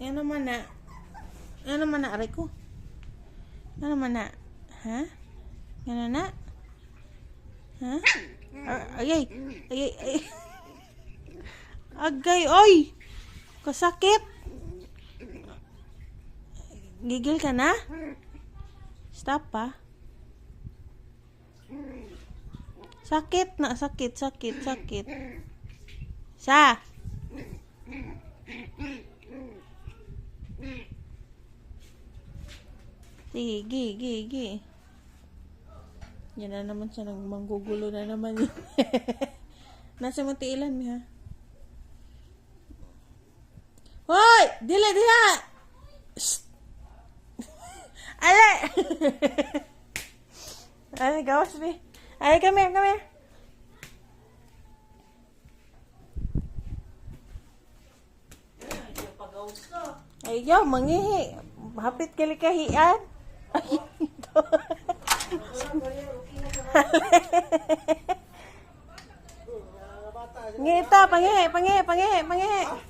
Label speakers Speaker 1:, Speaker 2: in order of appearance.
Speaker 1: Yan naman na. Yan naman na, aray ko. Yan naman na. Ha? Yan na? Ha? Ayay. Ayay. Agay, oy! Kasakit! Gigil ka na? Stop pa. Sakit na, sakit, sakit, sakit. Sa! Sige, gi, gi, gi. Yan na naman siya, nagmanggugulo na naman yun. Nasa mo tiilan mi ha? Hoy! Dila, dila! Shh! Ale! Ale, gawas mi. Ale, come here, come here. Ay, yaw, mangihi. Hapit kali kahian. Ay, ito. Ngita, pangihi, pangihi, pangihi, pangihi.